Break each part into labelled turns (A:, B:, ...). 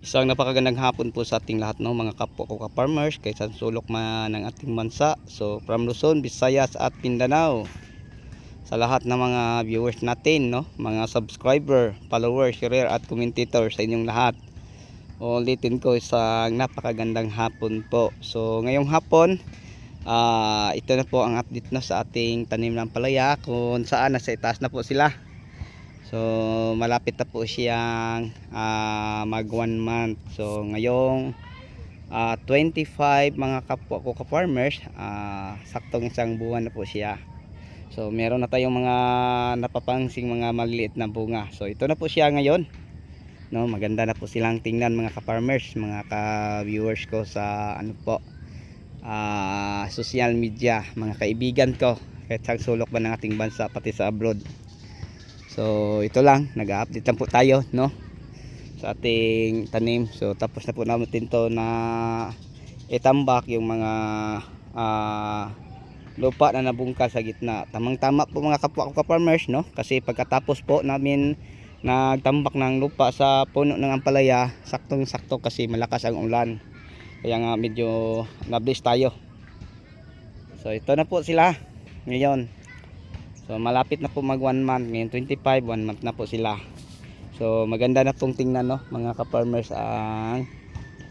A: Isang napakagandang hapon po sa ating lahat no mga kapwa ko ka-farmers kay sa sulok man ng ating bansa. So from Luzon, Visayas at Mindanao. Sa lahat ng mga viewers natin no, mga subscriber, followers, share at commentator sa inyong lahat. Ulitin ko isang napakagandang hapon po. So ngayong hapon, ah ito na po ang update no sa ating tanim ng palaya kung saan nasa itaas na po sila. So malapit na po siyang ah, mag one month. So ngayong ah, 25 mga kapwa ko ka-farmers, ah, saktong isang buwan na po siya. So meron na tayong mga napapangsing mga magliit na bunga. So ito na po siya ngayon. No, maganda na po silang tingnan mga ka-farmers, mga ka-viewers ko sa ano po ah, social media, mga kaibigan ko kahit sa sulok ba ng ating bansa pati sa abroad. So ito lang, nag-update lang po tayo no sa ating tanim. So tapos na po natin to na itambak yung mga ah, lupa na nabungkal sa gitna. Tamang-tama po mga kapwa ko ka-farmers no kasi pagkatapos po namin nagtambak ng lupa sa puno ng ampalaya, saktong-sakto kasi malakas ang ulan. Kaya nga medyo nablis tayo. So ito na po sila ngayon. So malapit na po mag 1 month. Ngayon 25, 1 month na po sila. So maganda na pong tingnan no mga ka-farmers ang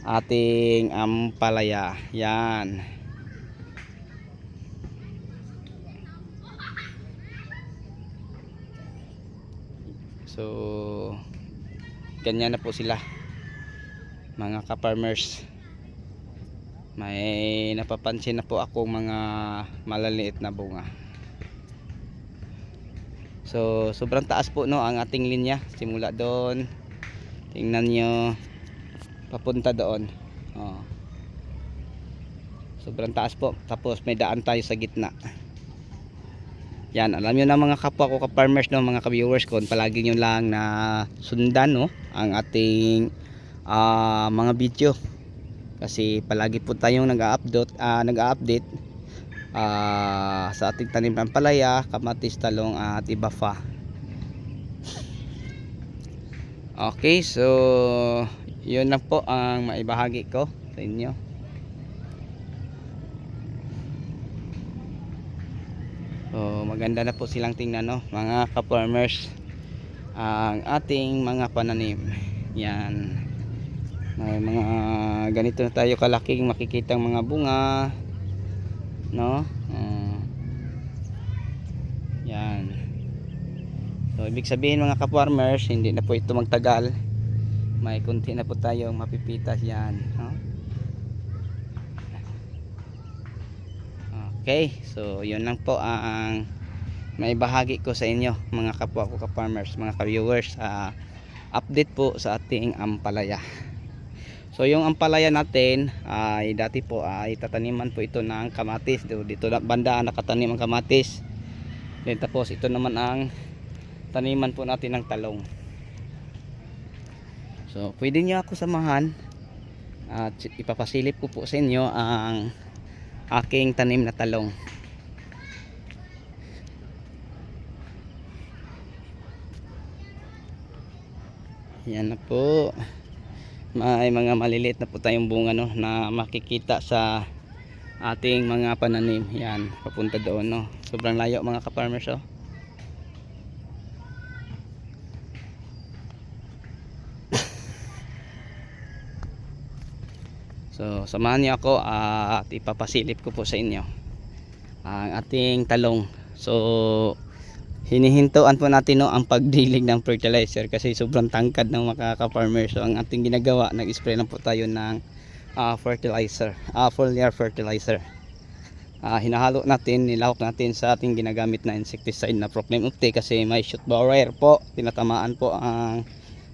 A: ating ampalaya. Yan. So ganyan na po sila mga ka-farmers. May napapansin na po ako mga malaliit na bunga. So, sobrang taas po no ang ating linya. Simula doon. Tingnan nyo. Papunta doon. Oh. Sobrang taas po. Tapos may daan tayo sa gitna. Yan, alam nyo na mga kapwa ko ka-farmers no, mga ka-viewers ko, palagi nyo lang na sundan no, ang ating ah, mga video. Kasi palagi po tayong nag-update, ah, nag-update ah, sa ating tanim ng palaya, kamatis, talong at iba pa. Okay, so yun na po ang maibahagi ko sa inyo. So maganda na po silang tingnan no, mga ka-farmers ang ating mga pananim. Yan. May mga ganito na tayo kalaking makikitang mga bunga no? Uh, yan. So ibig sabihin mga ka-farmers hindi na po ito magtagal. May kunti na po tayong mapipitas. Yan no? okay. So yun lang po ang may bahagi ko sa inyo mga kapwa ko ka-farmers mga ka-viewers. Uh, update po sa ating ampalaya So yung ampalaya natin ay dati po ay tataniman po ito ng kamatis. Dito, dito banda nakatanim ang kamatis. Then tapos ito naman ang taniman po natin ng talong. So pwede niyo ako samahan at ipapasilip ko po sa inyo ang aking tanim na talong. Yan na po may mga maliliit na po tayong bunga no na makikita sa ating mga pananim. Yan papunta doon no. Sobrang layo mga ka-farmers oh. So samahan niyo ako ah, at ipapasilip ko po sa inyo ang ating talong. So hinihintuan po natin no ang pagdilig ng fertilizer kasi sobrang tangkad ng mga ka-farmer. So ang ating ginagawa nag-spray lang po tayo ng ah, fertilizer uh, foliar fertilizer. Ah, hinahalo natin nilahok natin sa ating ginagamit na insecticide na Proclaim Upti kasi may shoot border po. Tinatamaan po ang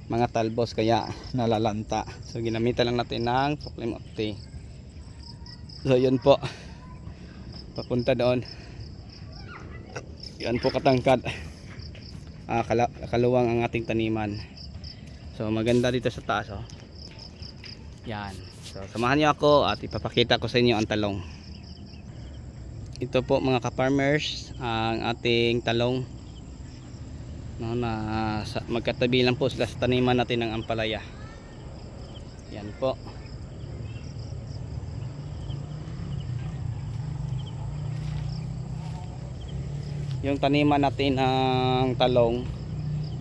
A: mga talbos kaya nalalanta. So ginamitan lang natin ng Proclaim Upti so yun po. Papunta doon yan po katangkad. Ah, kala, kaluwang ang ating taniman. So maganda dito sa taas oh. yan. So samahan niyo ako at ipapakita ko sa inyo ang talong. Ito po mga ka-farmers ang ating talong. No, na magkatabi lang po sila sa taniman natin ng ampalaya. Yan po. Yung taniman natin ng talong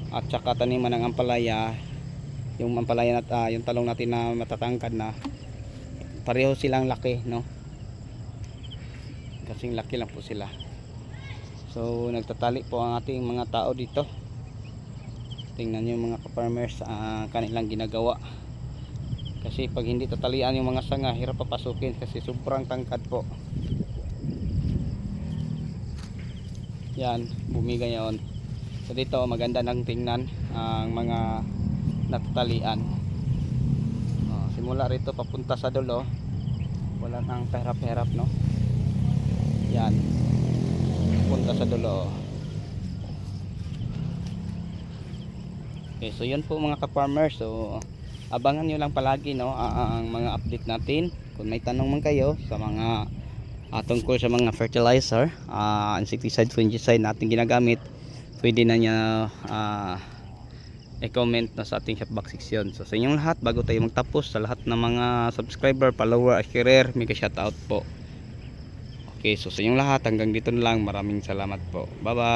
A: at saka taniman ng ampalaya, yung ampalaya nat ah, yung talong natin na matatangkad na pareho silang laki, no? Kasing laki lang po sila. So nagtatali po ang ating mga tao dito. Tingnan niyo mga ka-farmers ang kanilang ginagawa. Kasi pag hindi tatalian yung mga sanga, hirap papasukin kasi sobrang tangkad po. Yan, bumiga yon. So dito maganda nang tingnan ang mga natatalian. Oh, simula rito papunta sa dulo. Wala nang pahirap-hirap, no? Yan. Punta sa dulo. Okay, so yun po mga ka-farmers. So abangan nyo lang palagi no ah, ang mga update natin. Kung may tanong man kayo sa mga uh, tungkol sa mga fertilizer, ah, insecticide, fungicide natin ginagamit, pwede na niya ah, i-comment na sa ating shopbox section. So sa inyong lahat, bago tayo magtapos, sa lahat ng mga subscriber, follower, at career, mega shoutout po. Okay, so sa inyong lahat, hanggang dito na lang. Maraming salamat po. Bye-bye!